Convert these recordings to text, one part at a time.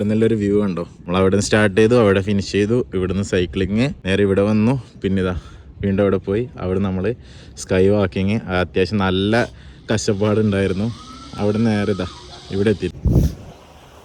ഇവിടെ നല്ലൊരു വ്യൂ കണ്ടോ. നമ്മൾ അവിടെ നിന്ന് സ്റ്റാർട്ട് ചെയ്തു അവിടെ ഫിനിഷ് ചെയ്തു. ഇവിടുന്ന് സൈക്ലിങ് നേരെ ഇവിടെ വന്നു. പിന്നെ ഇതാ വീണ്ടും അവിടെ പോയി. അവിടെ നമ്മൾ സ്കൈ വാക്കിങ് അത്യാവശ്യം നല്ല കഷ്ടപ്പാടുണ്ടായിരുന്നു അവിടെ നേരെ ഇതാ ഇവിടെ എത്തി.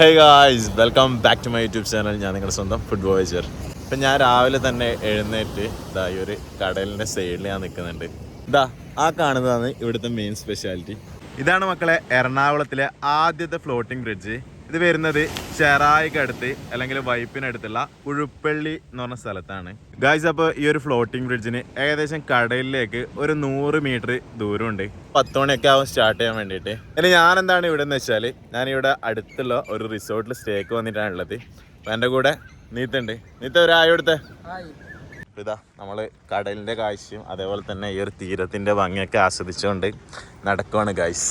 Hey guys welcome back to my YouTube channel ഞാൻ നിങ്ങളുടെ സ്വന്തം ഫുഡ് വോയേജർ ഇപ്പം ഞാൻ രാവിലെ തന്നെ എഴുന്നേറ്റ് ഇതാ ഈ ഒരു കടലിന്റെ സൈഡിൽ ഞാൻ നിൽക്കുന്നുണ്ട് ഇതാ ആ കാണുന്നതാണ് ഇവിടുത്തെ മെയിൻ സ്പെഷ്യാലിറ്റി ഇതാണ് മക്കളെ എറണാകുളത്തിലെ ആദ്യത്തെ ഫ്ലോട്ടിംഗ് ബ്രിഡ്ജ് ഇത് വരുന്നത് ചെറായിക്കടുത്ത് അല്ലെങ്കിൽ വൈപ്പിനടുത്തുള്ള ഉഴുപ്പള്ളി എന്ന് പറഞ്ഞ സ്ഥലത്താണ്. ഗായ്സ് അപ്പോൾ ഈ ഒരു ഫ്ലോട്ടിംഗ് ബ്രിഡ്ജിന് ഏകദേശം കടലിലേക്ക് ഒരു നൂറ് മീറ്റർ ദൂരമുണ്ട്. പത്ത് മണിയൊക്കെ ആവും സ്റ്റാർട്ട് ചെയ്യാൻ വേണ്ടിയിട്ട്. ഇനി ഞാൻ എന്താണ് ഇവിടെ എന്ന് വെച്ചാൽ ഞാൻ ഇവിടെ അടുത്തുള്ള ഒരു റിസോർട്ടിൽ സ്റ്റേക്ക് വന്നിട്ടാണ് ഉള്ളത്. അപ്പം എന്റെ കൂടെ നീത്തുണ്ട്. നീത്ത ഒരു ആയ എടുത്തേ? ഇതാ നമ്മൾ കടലിന്റെ കാഴ്ചയും അതേപോലെ തന്നെ ഈ ഒരു തീരത്തിന്റെ ഭംഗിയൊക്കെ ആസ്വദിച്ചുകൊണ്ട് നടക്കുവാണ് ഗൈസ്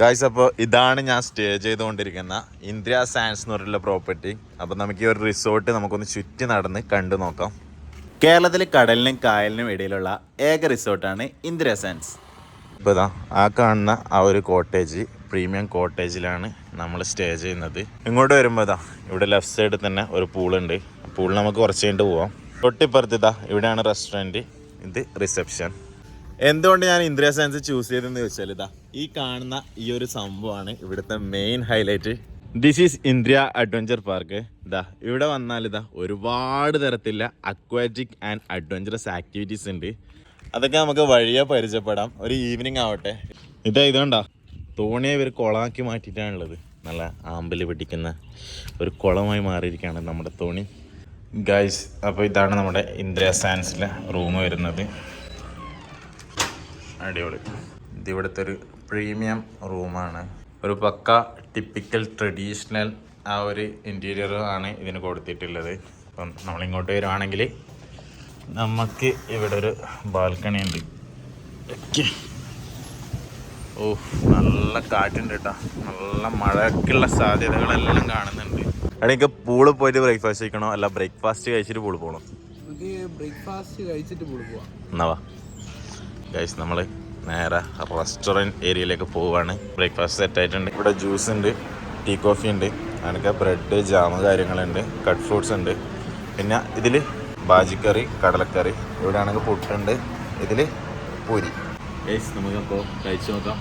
ഗൈസ് അപ്പോൾ ഇതാണ് ഞാൻ സ്റ്റേ ചെയ്തുകൊണ്ടിരിക്കുന്ന ഇന്ദ്ര സാൻസ് എന്ന് പറഞ്ഞിട്ടുള്ള പ്രോപ്പർട്ടി അപ്പോൾ നമുക്ക് ഈ ഒരു റിസോർട്ട് നമുക്കൊന്ന് ചുറ്റി നടന്ന് കണ്ടു നോക്കാം. കേരളത്തിൽ കടലിനും കായലിനും ഇടയിലുള്ള ഏക റിസോർട്ടാണ് ഇന്ദിര സാൻസ് ഇപ്പോൾ ഇതാ ആ കാണുന്ന ആ ഒരു കോട്ടേജ് പ്രീമിയം കോട്ടേജിലാണ് നമ്മൾ സ്റ്റേ ചെയ്യുന്നത്. ഇങ്ങോട്ട് വരുമ്പോൾ ഇതാ ഇവിടെ ലെഫ്റ്റ് സൈഡിൽ തന്നെ ഒരു പൂളുണ്ട്. പൂളിൽ നമുക്ക് കുറച്ച് കഴിഞ്ഞിട്ട് പോവാം. തൊട്ടിപ്പുറത്ത് ഇതാ ഇവിടെയാണ് റെസ്റ്റോറന്റ് ഇത് റിസപ്ഷൻ എന്തുകൊണ്ട് ഞാൻ ഇന്ദിര സാൻസ് ചൂസ് ചെയ്തതെന്ന് ചോദിച്ചാൽ ഇതാ ഈ കാണുന്ന ഈ ഒരു സംഭവമാണ് ഇവിടുത്തെ main highlight this is Indriya adventure park ഇതാ ഇവിടെ വന്നാൽ ഇതാ ഒരുപാട് തരത്തിലുള്ള അക്വാറ്റിക് ആൻഡ് അഡ്വഞ്ചറസ് ആക്ടിവിറ്റീസ് ഉണ്ട്. അതൊക്കെ നമുക്ക് വഴിയെ പരിചയപ്പെടാം. ഒരു ഈവനിങ് ആവട്ടെ. ഇതാ ഇതുകൊണ്ടാ തോണിയെ ഇവർ കുളമാക്കി മാറ്റിയിട്ടാണുള്ളത്. നല്ല ആമ്പൽ പിടിക്കുന്ന ഒരു കുളമായി മാറിയിരിക്കുകയാണ് നമ്മുടെ തോണി. ഗൈസ് അപ്പോൾ ഇതാണ് നമ്മുടെ ഇന്ദ്രിയ സാൻസിലെ റൂം വരുന്നത്. അടിപൊളി. ഇത് ഇവിടുത്തെ ഒരു പ്രീമിയം റൂമാണ്. ഒരു പക്ക ടിപ്പിക്കൽ ട്രഡീഷണൽ ആ ഒരു ഇന്റീരിയർ ആണ് ഇതിന് കൊടുത്തിട്ടുള്ളത്. അപ്പം നമ്മളിങ്ങോട്ട് വരുവാണെങ്കിൽ നമുക്ക് ഇവിടെ ഒരു ബാൽക്കണി ഉണ്ട്. ഓ നല്ല കാറ്റുണ്ട് കേട്ടോ. നല്ല മഴയ്ക്കുള്ള സാധ്യതകളെല്ലാം കാണുന്നുണ്ട്. എനിക്ക് പൂൾ പോയിട്ട് ബ്രേക്ക്ഫാസ്റ്റ് കഴിക്കണോ? അല്ല ബ്രേക്ക്ഫാസ്റ്റ് കഴിച്ചിട്ട് പൂൾ പോകണോ ബ്രേക്ക്ഫാസ്റ്റ് കഴിച്ചിട്ട് പൂൾ പോവാം. എന്നാ വാ. ഗൈസ് നമ്മൾ നേരെ റെസ്റ്റോറന്റ് ഏരിയയിലേക്ക് പോവുകയാണ് ബ്രേക്ക്ഫാസ്റ്റ് സെറ്റ് ആയിട്ടുണ്ട്. ഇവിടെ ജ്യൂസ് ഉണ്ട് ടീ കോഫി ഉണ്ട്. അതിനൊക്കെ ബ്രെഡ് ജാമ് കാര്യങ്ങളുണ്ട്. കട്ട് ഫ്രൂട്ട്സ് ഉണ്ട്. പിന്നെ ഇതിൽ ബാജിക്കറി കടലക്കറി ഇവിടെ ആണെങ്കിൽ പുട്ടുണ്ട് ഇതിൽ പൂരി. ഏസ് നമുക്കപ്പോൾ കഴിച്ചു നോക്കാം.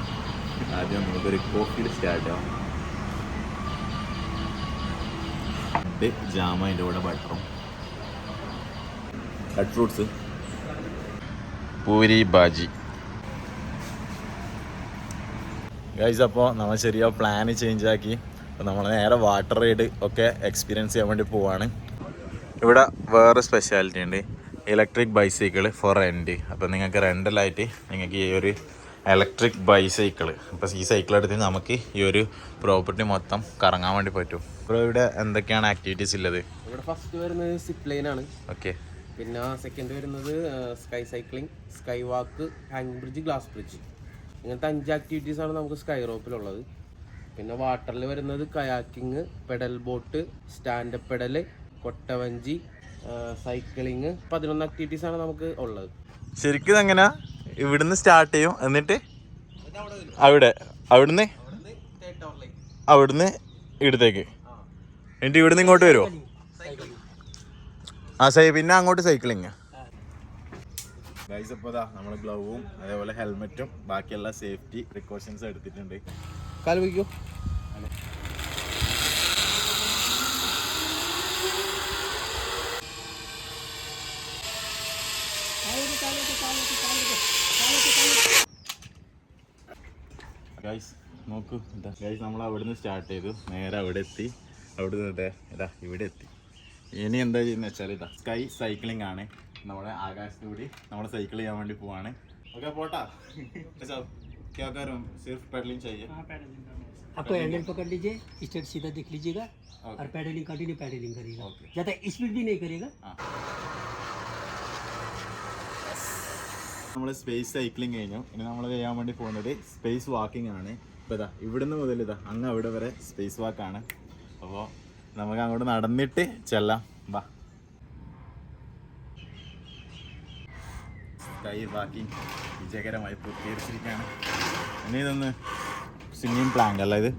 ആദ്യം നമുക്കൊരു കോഫിയിൽ സ്റ്റാർട്ട് ചെയ്യാം. ബ്രെഡ് ജാമ അതിന്റെ കൂടെ ബട്ടറും cut fruits puri bhaji. Guys അപ്പോൾ നമ്മൾ ചെറിയ പ്ലാൻ ചേഞ്ച് ആക്കി. അപ്പോൾ നമ്മൾ നേരെ വാട്ടർ റൈഡ് ഒക്കെ എക്സ്പീരിയൻസ് ചെയ്യാൻ വേണ്ടി പോവാണ്. ഇവിടെ വേറെ സ്പെഷ്യാലിറ്റി ഉണ്ട്. ഇലക്ട്രിക് ബൈസൈക്കിൾ ഫോർ റെന്റ് അപ്പോൾ നിങ്ങൾക്ക് റെന്റലായിട്ട് നിങ്ങൾക്ക് ഈ ഒരു ഇലക്ട്രിക് ബൈസൈക്കിൾ അപ്പോൾ ഈ സൈക്കിൾ എടുത്ത് നമുക്ക് ഈ ഒരു പ്രോപ്പർട്ടി മൊത്തം കറങ്ങാൻ വേണ്ടി പറ്റും. ഇപ്പോൾ ഇവിടെ എന്തൊക്കെയാണ് ആക്ടിവിറ്റീസ് ഉള്ളത്? ഇവിടെ ഫസ്റ്റ് വരുന്നത് സിപ്പ് ആണ്. ഓക്കെ പിന്നെ സെക്കൻഡ് വരുന്നത് sky cycling sky walk hang bridge glass bridge ഇങ്ങനത്തെ അഞ്ച് ആക്ടിവിറ്റീസ് ആണ് നമുക്ക് സ്കൈ റോപ്പിലുള്ളത് പിന്നെ വാട്ടറിൽ വരുന്നത് kayaking pedal boat standup pedal കൊട്ടവഞ്ചി cycling പതിനൊന്ന് ആക്ടിവിറ്റീസ് ആണ് നമുക്ക് ഉള്ളത്. ശരിക്കും എങ്ങനെ ഇവിടുന്ന് സ്റ്റാർട്ട് ചെയ്യും. എന്നിട്ട്? അവിടെ. അവിടുന്ന്? അവിടുന്ന് ഇവിടത്തേക്ക് എന്നിട്ട് ഇവിടുന്ന് ഇങ്ങോട്ട് വരുമോ ആ സൈ പിന്നെ അങ്ങോട്ട് സൈക്ലിങ് ഗൈസ് ഇപ്പോൾ നമ്മൾ ഗ്ലൗവും അതേപോലെ ഹെൽമെറ്റും ബാക്കിയുള്ള സേഫ്റ്റി പ്രിക്കോഷൻസ് എടുത്തിട്ടുണ്ട്. കാൽ വയ്ക്കൂ ഗൈസ് നോക്കൂ ഇതാ ഗൈസ് നമ്മൾ അവിടുന്ന് സ്റ്റാർട്ട് ചെയ്തു. നേരെ അവിടെ എത്തി. അവിടുന്ന് ഇതാ ഇതാ ഇവിടെ എത്തി. ഇനി എന്താ ചെയ്യുന്നത് വെച്ചാൽ ഇതാ സ്കൈ സൈക്ലിംഗ് ആണ്. നമ്മുടെ ആകാശത്തൂടി നമ്മൾ സൈക്കിൾ ചെയ്യാൻ വേണ്ടി പോവാണ് ഓക്കെ പോട്ടാ क्या कर सिर्फ पेडलिंग चाहिए आपको हैंडल पकड़ लीजिए स्टेट सीधा देख लीजिएगा और पैडलिंग कंटिन्यू पैडलिंग करिएगा Okay. ज़्यादा स्पीड भी नहीं करेगा നമ്മൾ സ്പേസ് സൈക്ലിംഗ് കഴിഞ്ഞു ഇനി നമ്മൾ ചെയ്യാൻ വേണ്ടി പോകുന്നത് സ്പേസ് വാക്കിംഗ് ആണ് ഇപ്പോൾ ഇതാ ഇവിടുന്ന് മുതൽ ഇതാ അങ്ങ് അവിടെ വരെ സ്പേസ് വാക്കാണ് അപ്പോൾ നമുക്ക് അങ്ങോട്ട് നടന്നിട്ട് ചെല്ലാം വാ സ്കൈ ബാക്കി വിജയകരമായി പൂർത്തീകരിച്ചിരിക്കുകയാണ്. ഇനി ഇതൊന്ന് സിംഗിങ് പ്ലാങ്ക് അല്ല ഇത്?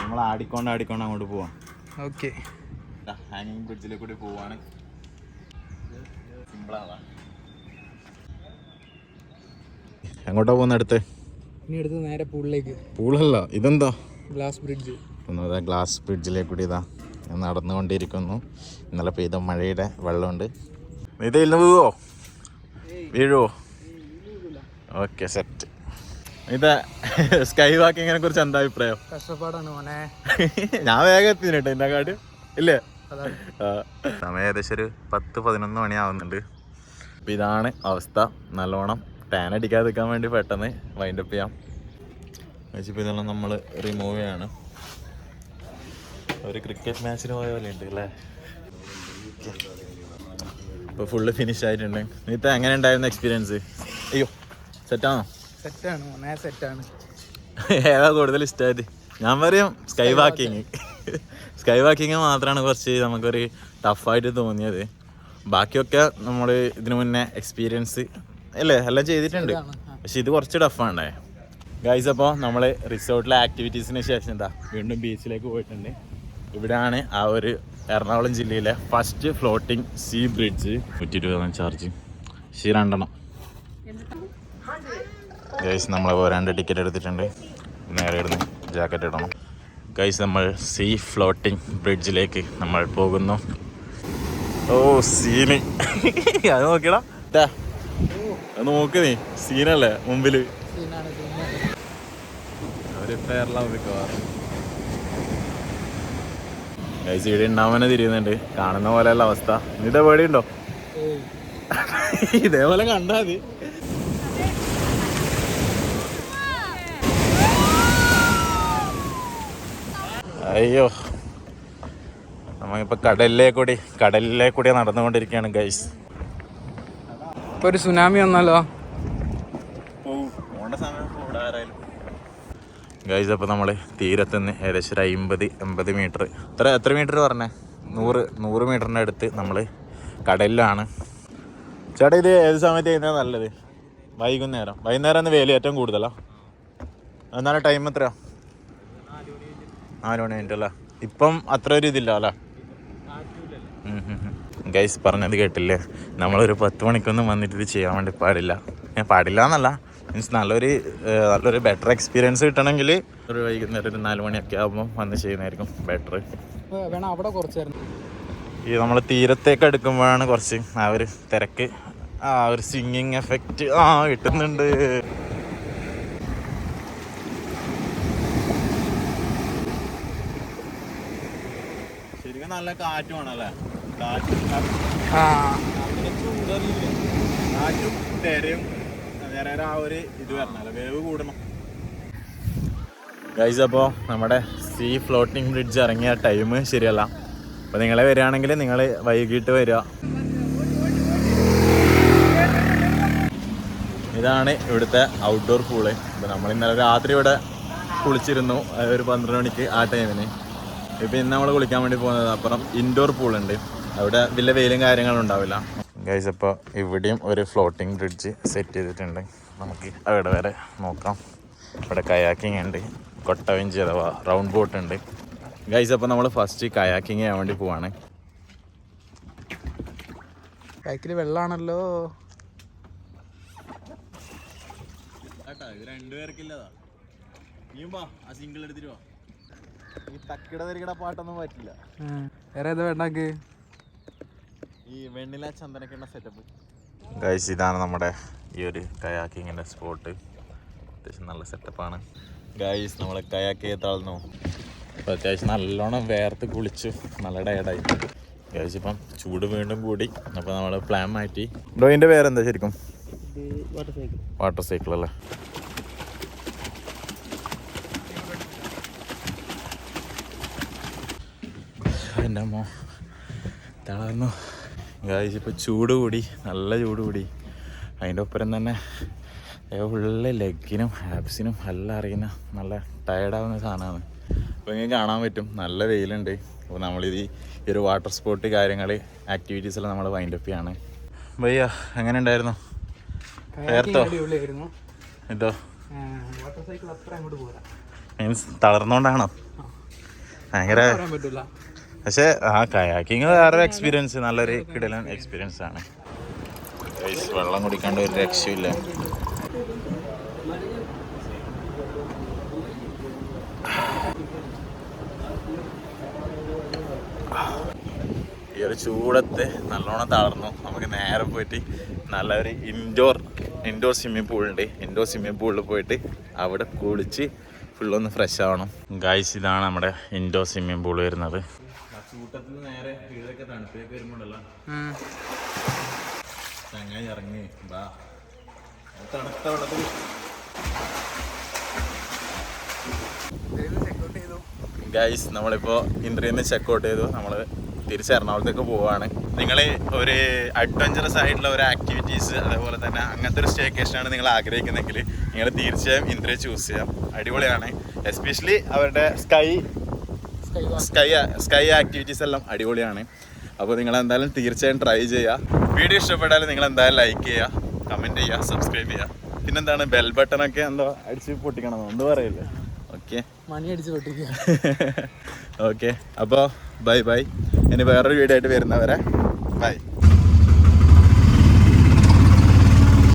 നമ്മൾ ആടിക്കൊണ്ട് ആടിക്കൊണ്ട് അങ്ങോട്ട് പോവാം. ഓക്കെ. ഹാങ്ങിങ് ബ്രിഡ്ജിലെ കൂടി പോവാണ്. സിമ്പിളാവാ എങ്ങോട്ടാ പോകുന്ന അടുത്ത്? ഇനി അടുത്ത് നേരെ പൂളിലേക്ക്. പൂളല്ല ഇതെന്താ? ഗ്ലാസ് ബ്രിഡ്ജ് ഒന്നുമിതാ ഗ്ലാസ് ബ്രിഡ്ജിലെ കൂടി ഇതാ. ഞാൻ നടന്നുകൊണ്ടിരിക്കുന്നു. ഇന്നലെ പെയ്ത മഴയുടെ വെള്ളമുണ്ട്. ഇത് വീഴുവോ വീഴുവോ ഓക്കെ സെറ്റ് ഇതാ സ്കൈ വാക്കിങ്ങിനെ കുറിച്ച് എന്താ അഭിപ്രായം? കഷ്ടപ്പാടാണ് മോനെ. ഞാൻ വേഗം എത്തിട്ടോ എന്റെ കാട്. ഇല്ലേ. സമയം ഏകദേശം ഒരു പത്ത് പതിനൊന്ന് മണി ആവുന്നുണ്ട് അപ്പം ഇതാണ് അവസ്ഥ. നല്ലോണം ടാൻ അടിക്കാതിരിക്കാൻ വേണ്ടി പെട്ടെന്ന് വൈൻഡ് അപ്പ് ചെയ്യാം. വെച്ചിപ്പോൾ ഇതെല്ലാം നമ്മൾ റിമൂവ് ചെയ്യാണ്. ഒരു ക്രിക്കറ്റ് മാച്ചിന് പോയ പോലെ ഉണ്ട് അല്ലേ? ഇപ്പോൾ ഫുള്ള് ഫിനിഷ് ആയിട്ടുണ്ട്. നീത്ത എങ്ങനെ ഉണ്ടായിരുന്നു എക്സ്പീരിയൻസ് അയ്യോ സെറ്റാണോ സെറ്റാണ് സെറ്റാണ് ഏതാ കൂടുതൽ ഇഷ്ടമായത്? ഞാൻ പറയും സ്കൈ വാക്കിങ് സ്കൈ വാക്കിങ് മാത്രമാണ് കുറച്ച് നമുക്കൊരു ടഫായിട്ട് തോന്നിയത്. ബാക്കിയൊക്കെ നമ്മൾ ഇതിനു മുന്നേ എക്സ്പീരിയൻസ് അല്ലേ എല്ലാം ചെയ്തിട്ടുണ്ട്. പക്ഷെ ഇത് കുറച്ച് ടഫാണ് ഗൈസ് അപ്പോൾ നമ്മൾ റിസോർട്ടിലെ ആക്ടിവിറ്റീസിന് ശേഷം എന്താ വീണ്ടും ബീച്ചിലേക്ക് പോയിട്ടുണ്ട്. ഇവിടെയാണ് ആ ഒരു എറണാകുളം ജില്ലയിലെ ഫസ്റ്റ് ഫ്ലോട്ടിംഗ് സീ ബ്രിഡ്ജ് നൂറ്റി ഇരുപതാം ചാർജ് ശരി രണ്ടെണ്ണം ഗൈസ് നമ്മൾ രണ്ട് ടിക്കറ്റ് എടുത്തിട്ടുണ്ട്. നേരെ ഇടുന്ന് ജാക്കറ്റ് ഇടണം. ഗൈസ് നമ്മൾ സീ ഫ്ലോട്ടിംഗ് ബ്രിഡ്ജിലേക്ക് നമ്മൾ പോകുന്നു. ഓ സീന് അത് നോക്കിയടാ. അത് നോക്ക് നീ. സീനല്ലേ മുമ്പിൽ. അവർ പേരലാവും മിക്കവാറും ഗൈസ് ഇവിടെ ഉണ്ടാവുന്ന തിരിയുന്നുണ്ട്. കാണുന്ന പോലെയുള്ള അവസ്ഥ. നിന്റെ പേടിയുണ്ടോ ഉണ്ടോ ഇതേപോലെ കണ്ടാ മതി. അയ്യോ. നമ്മളിപ്പോ കടലിലെ കൂടി കടലിലെ കൂടി നടന്നുകൊണ്ടിരിക്കുകയാണ് ഗൈസ് ഇപ്പൊ ഒരു സുനാമി വന്നാലോ? ഗൈസ് അപ്പോൾ നമ്മൾ തീരത്തുനിന്ന് ഏകദേശം ഒരു അമ്പത് എൺപത് മീറ്റർ എത്ര എത്ര മീറ്റർ പറഞ്ഞേ? നൂറ് നൂറ് മീറ്ററിന്റെ അടുത്ത് നമ്മൾ കടലിലാണ്. ചേട്ടാ ഇത് ഏത് സമയത്ത് ചെയ്യുന്നത് നല്ലത്? വൈകുന്നേരം. വൈകുന്നേരം ആണ് വേല ഏറ്റവും കൂടുതലാണ് എന്നാലും ടൈം എത്രയാ? നാല് മണി മിനിറ്റ് അല്ലേ? ഇപ്പം അത്ര ഒരു ഇതില്ല അല്ലേ? ഗൈസ് പറഞ്ഞത് കേട്ടില്ലേ? നമ്മളൊരു പത്ത് മണിക്കൊന്നും വന്നിട്ട് ഇത് ചെയ്യാൻ വേണ്ടി പാടില്ല. ഞാൻ പാടില്ല എന്നല്ല. മീൻസ് നല്ലൊരു നല്ലൊരു ബെറ്റർ എക്സ്പീരിയൻസ് കിട്ടണമെങ്കിൽ ഒരു വൈകുന്നേരം ഒരു നാല് മണിയൊക്കെ ആകുമ്പോൾ വന്ന് ചെയ്യുന്നതായിരിക്കും ബെറ്റർ വേണം അവിടെ ഈ നമ്മൾ തീരത്തേക്ക് എടുക്കുമ്പോഴാണ് കുറച്ച് ആ ഒരു തിരക്ക്. ആ ഒരു സിംഗിങ് എഫക്റ്റ് ആ കിട്ടുന്നുണ്ട്. ശരിക്കും നല്ല കാറ്റ് വേണമല്ലേ കാറ്റ് കാറ്റും തിരയും. ഒരു കൂടണം. ഗൈസ് അപ്പോൾ നമ്മുടെ സീ ഫ്ലോട്ടിംഗ് ബ്രിഡ്ജ് ഇറങ്ങിയ ടൈം ശരിയല്ല. അപ്പോൾ നിങ്ങളെ വരികയാണെങ്കിൽ നിങ്ങൾ വൈകിട്ട് വരിക. ഇതാണ് ഇവിടുത്തെ ഔട്ട്ഡോർ പൂൾ അപ്പോൾ നമ്മൾ ഇന്നലെ രാത്രി ഇവിടെ കുളിച്ചിരുന്നു ഒരു പന്ത്രണ്ട് മണിക്ക് ആ ടൈമിന് ഇപ്പം ഇന്ന് നമ്മൾ കുളിക്കാൻ വേണ്ടി പോകുന്നത് അപ്പുറം ഇൻഡോർ പൂളുണ്ട് അവിടെ വലിയ വെയിലും കാര്യങ്ങളും ഉണ്ടാവില്ല. ഗൈസ് അപ്പോൾ ഇവിടെയും ഒരു ഫ്ലോട്ടിംഗ് ബ്രിഡ്ജ് സെറ്റ് ചെയ്തിട്ടുണ്ട്. നമുക്ക് അവിടെ വരെ നോക്കാം. ഇവിടെ കയാക്കിംഗ് ഉണ്ട്. കൊട്ടവിഞ്ചി അഥവാ റൗണ്ട് ബോട്ട് ഉണ്ട്. ഗൈസ് അപ്പോൾ നമ്മൾ ഫസ്റ്റ് കയാക്കിങ് ചെയ്യാൻ വേണ്ടി പോവാണ്. കയക്കിൽ വെള്ളമാണല്ലോ ഇത് രണ്ടുപേർക്കില്ലതാ നീയും വാ ആ സിംഗിൾ എടുത്തിട്ട് വാ. ഈ തക്കിട തരികട പാട്ടൊന്നും പറ്റില്ല. വേറെ ഏതാ വേണ്ടാക്ക്? ഈ വെണ്ണില ചന്ദനക്കിണ്ണ സെറ്റപ്പ് ഗൈസ് ഇതാണ് നമ്മുടെ ഈ ഒരു കയാക്കിങ്ങിന്റെ സ്പോട്ട് അത്യാവശ്യം നല്ല സെറ്റപ്പാണ് ഗൈസ് നമ്മൾ കയാക്ക് ചെയ്താൾന്നു അപ്പോൾ അത്യാവശ്യം നല്ലോണം വേർത്ത് കുളിച്ചു. നല്ല ഡയർഡായി ഗൈസ് ഇപ്പം ചൂട് വീണ്ടും കൂടി. അപ്പോൾ നമ്മൾ പ്ലാൻ മാറ്റി. ഡോയിന്റെ പേരെന്താ ശരിക്കും? വാട്ടർ സൈക്കിൾ വാട്ടർ സൈക്കിൾ അല്ലേ? എന്റെ അമ്മ തളർന്നു. ഗായ്സ് ഇപ്പോൾ ചൂട് കൂടി. നല്ല ചൂട് കൂടി. അതിന്റെ ഒപ്പരം തന്നെ ഫുള്ള് ലെഗിനും ആപ്സിനും എല്ലാം അറിയുന്ന നല്ല ടയർഡാവുന്ന സാധനമാണ്. അപ്പോൾ ഇങ്ങനെ കാണാൻ പറ്റും. നല്ല വെയിലുണ്ട്. അപ്പോൾ നമ്മളിത് ഈ ഒരു വാട്ടർ സ്പോർട്ട് കാര്യങ്ങൾ ആക്ടിവിറ്റീസ് എല്ലാം നമ്മൾ വൈൻഡ് അപ്പ് ചെയ്യാണ്. ഭയ്യ എങ്ങനെ ഉണ്ടായിരുന്നു? വേർത്തോ? എന്തോ? ഇതോ മീൻസ് തളർന്നോണ്ടാണോ? ഭയങ്കര പക്ഷെ ആ കയാക്കിങ് വേറെ എക്സ്പീരിയൻസ് നല്ലൊരു കിടലൻ എക്സ്പീരിയൻസ് ആണ്. വെള്ളം കുടിക്കാണ്ട് ഒരു രക്ഷയില്ല. ഈ ഒരു ചൂടത്ത് നല്ലോണം തളർന്നു. നമുക്ക് നേരെ പോയിട്ട് നല്ലൊരു ഇൻഡോർ ഇൻഡോർ സ്വിമ്മിംഗ് പൂളുണ്ട് ഇൻഡോർ സ്വിമ്മിംഗ് പൂളിൽ പോയിട്ട് അവിടെ കുളിച്ച് ഫുള്ളൊന്ന് ഫ്രഷ് ആവണം. ഗായ്സ് ഇതാണ് നമ്മുടെ ഇൻഡോർ സ്വിമ്മിംഗ് പൂൾ വരുന്നത്. നേരെ വീടൊക്കെ തണുപ്പിലേക്ക് വരുമ്പോഴല്ലോ ചങ്ങായി ഇറങ്ങി. ബാ. തണുത്ത വെള്ളത്തിൽ. ഗൈസ് നമ്മളിപ്പോൾ ഇന്ദ്രിയിൽ നിന്ന് ചെക്കൗട്ട് ചെയ്തു. നമ്മൾ തിരിച്ച് എറണാകുളത്തേക്ക് പോവുകയാണ് നിങ്ങൾ ഒരു അഡ്വഞ്ചറസ് ആയിട്ടുള്ള ഒരു ആക്ടിവിറ്റീസ് അതേപോലെ തന്നെ അങ്ങനത്തെ ഒരു സ്റ്റേക്കേഷനാണ് നിങ്ങൾ ആഗ്രഹിക്കുന്നെങ്കിൽ നിങ്ങൾ തീർച്ചയായും ഇന്ദ്രയെ ചൂസ് ചെയ്യാം. അടിപൊളിയാണ്. എസ്പെഷ്യലി അവരുടെ സ്കൈ സ്കൈ സ്കൈ ആക്ടിവിറ്റീസ് എല്ലാം അടിപൊളിയാണ്. അപ്പോൾ നിങ്ങൾ എന്തായാലും തീർച്ചയായും ട്രൈ ചെയ്യുക വീഡിയോ ഇഷ്ടപ്പെട്ടാൽ നിങ്ങൾ എന്തായാലും ലൈക്ക് ചെയ്യുക കമന്റ് ചെയ്യുക സബ്സ്ക്രൈബ് ചെയ്യുക പിന്നെന്താണ് ബെൽ ബട്ടൺ ഒക്കെ എന്തോ അടിച്ച് പൊട്ടിക്കണം? ഒന്നും പറയില്ലേ. ഓക്കെ മണി അടിച്ച് പൊട്ടിക്കുക. ഓക്കെ അപ്പോൾ ബൈ ബൈ ഇനി വേറൊരു വീഡിയോ ആയിട്ട് വരുന്നവരെ ബൈ